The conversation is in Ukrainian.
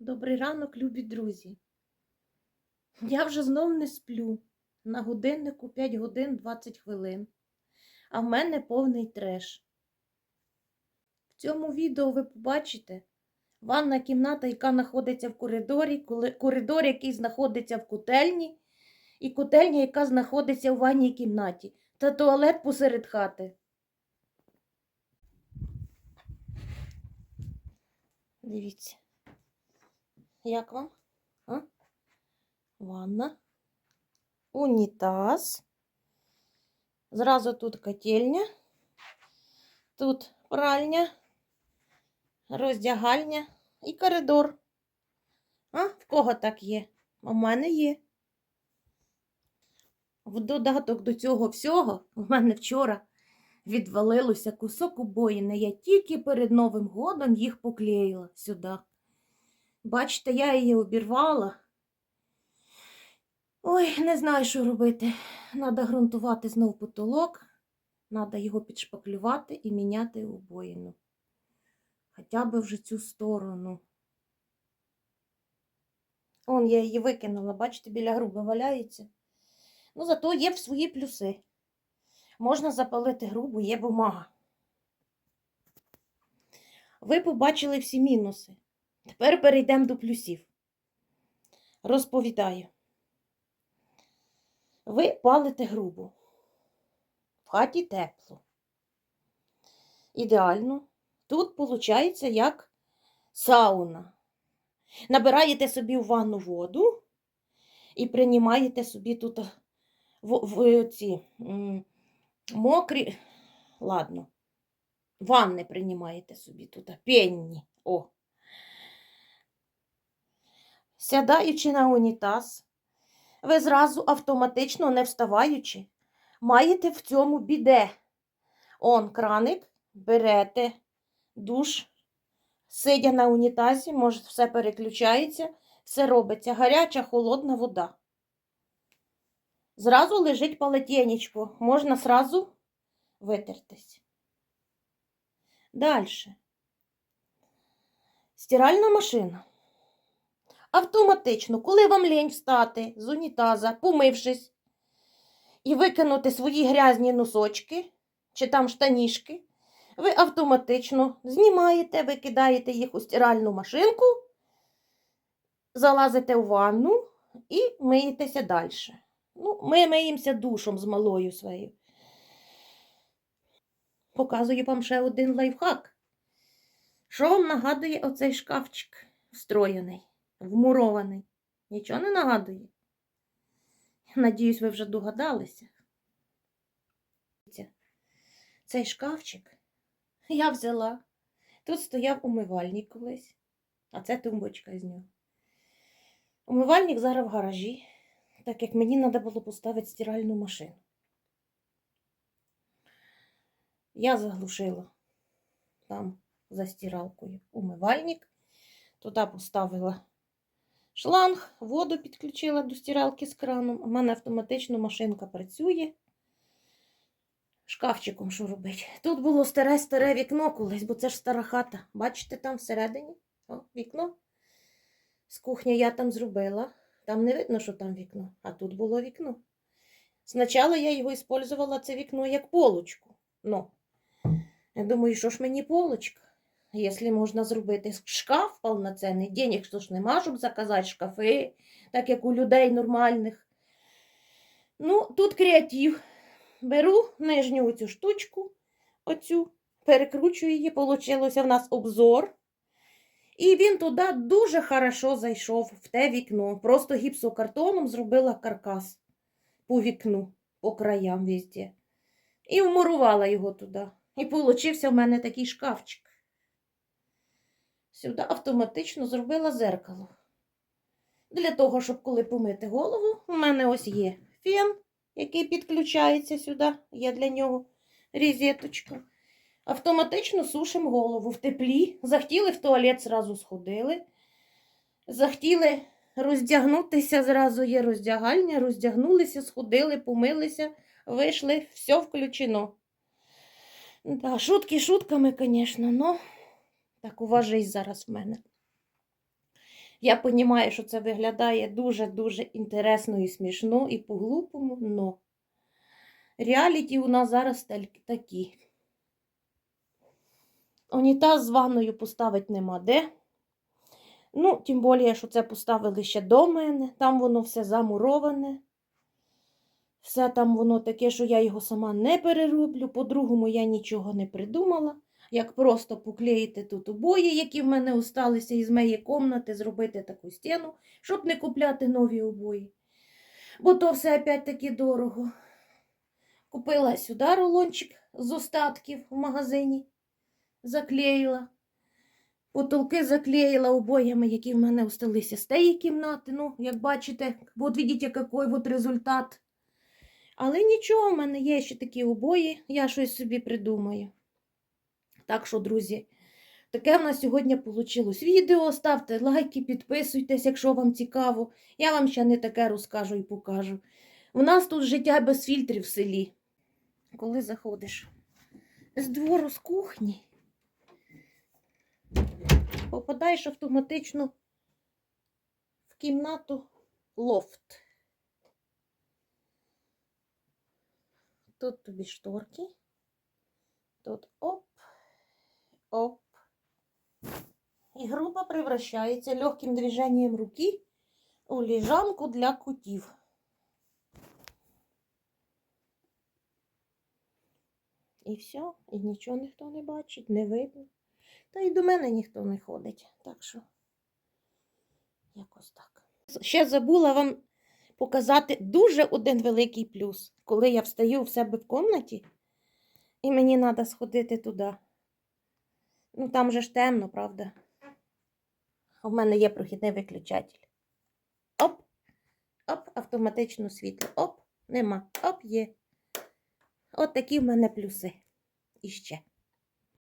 Добрий ранок, любі друзі. Я вже знов не сплю. На годиннику 5 годин 20 хвилин. А в мене повний треш. В цьому відео ви побачите ванна кімната, яка знаходиться в коридорі, коридор, який знаходиться в котельні, і котельня, яка знаходиться у ванній кімнаті, та туалет посеред хати. Дивіться. Як вам? А? Ванна. Унітаз. Зразу тут котельня. Тут пральня, роздягальня і коридор. А? В кого так є? У мене є. В додаток до цього всього у мене вчора відвалилося кусок обоїни. Я тільки перед Новим годом їх поклеїла сюди. Бачите, я її обірвала. Ой, не знаю, що робити. Надо ґрунтувати знов потолок, надо його підшпаклювати і міняти обоїну. Хоча б вже цю сторону. Он я її викинула, бачите, біля груби валяється. Ну, зато є в свої плюси. Можна запалити грубу, є бумага. Ви побачили всі мінуси. Тепер перейдемо до плюсів. Розповідаю. Ви палите грубу. В хаті тепло. Ідеально. Тут виходить як сауна. Набираєте собі в ванну воду і приймаєте собі тут в, в ці м, мокрі. Ладно. Ванни приймаєте собі тут, пенні. О. Сядаючи на унітаз, ви зразу автоматично не вставаючи, маєте в цьому біде. Он краник, берете душ, сидя на унітазі, може, все переключається, все робиться. Гаряча, холодна вода. Зразу лежить полотенечко, можна зразу витертись. Далі. Стиральна машина. Автоматично, коли вам лінь встати з унітаза, помившись, і викинути свої грязні носочки чи там штанішки, ви автоматично знімаєте, викидаєте їх у стиральну машинку, залазите у ванну і миєтеся далі. Ну, ми миємося душом з малою своєю. Показую вам ще один лайфхак. Що вам нагадує оцей шкафчик встроєний? Вмурований. Нічого не нагадує. Надіюсь, ви вже догадалися. Цей шкафчик я взяла. Тут стояв умивальник колись, а це тумбочка з нього. Умивальник зараз в гаражі, так як мені треба було поставити стиральну машину. Я заглушила там за стиралкою умивальник, туди поставила шланг, воду підключила до стиралки з краном. У мене автоматично машинка працює. Шкафчиком що робить? Тут було старе-старе вікно колись, бо це ж стара хата. Бачите, там всередині О, вікно. З кухні я там зробила. Там не видно, що там вікно, а тут було вікно. Спочатку я його використовувала це вікно як полочку. Ну, я думаю, що ж мені полочка? Якщо можна зробити шкаф повноцінний, денег що ж нема, щоб заказати шкафи, так як у людей нормальних. Ну, тут креатив. Беру нижню оцю штучку, оцю, перекручую її, получилося в нас обзор. І він туди дуже хорошо зайшов в те вікно. Просто гіпсокартоном зробила каркас по вікну, по краям везде. І вмурувала його туди. І получився в мене такий шкафчик. Сюди автоматично зробила зеркало. Для того, щоб коли помити голову, у мене ось є фен, який підключається сюди, є для нього різеточка. Автоматично сушимо голову в теплі. Захотіли в туалет, зразу сходили. Захотіли роздягнутися, зразу є роздягальня, роздягнулися, сходили, помилися, вийшли, все включено. Да, шутки шутками, звісно, но так уважись зараз в мене. Я розумію, що це виглядає дуже-дуже інтересно і смішно, і по-глупому, но реаліті у нас зараз такі. Унітаз з ванною поставити нема де. Ну, тим більше, що це поставили ще до мене. Там воно все замуроване. Все там воно таке, що я його сама не перероблю. По-другому я нічого не придумала. Як просто поклеїти тут обої, які в мене осталися із моєї кімнати, зробити таку стіну, щоб не купляти нові обої. Бо то все опять-таки дорого. Купила сюди рулончик з остатків в магазині, заклеїла. Потолки заклеїла обоями, які в мене осталися з тієї кімнати. Ну, як бачите, от бачите, який от результат. Але нічого, в мене є ще такі обої, я щось собі придумаю. Так що, друзі, таке в нас сьогодні вийшло відео. Ставте лайки, підписуйтесь, якщо вам цікаво. Я вам ще не таке розкажу і покажу. У нас тут життя без фільтрів в селі. Коли заходиш з двору з кухні, попадаєш автоматично в кімнату лофт. Тут тобі шторки. Тут оп, оп. І група превращається легким движенням руки у лежанку для котів. І все, і нічого ніхто не бачить, не видно. Та й до мене ніхто не ходить. Так що, якось так. Ще забула вам показати дуже один великий плюс, коли я встаю в себе в кімнаті, і мені треба сходити туди. Ну, там же ж темно, правда? У мене є прохідний виключатель. Оп, оп, автоматично світло. Оп, нема. Оп, є. От такі в мене плюси. І ще.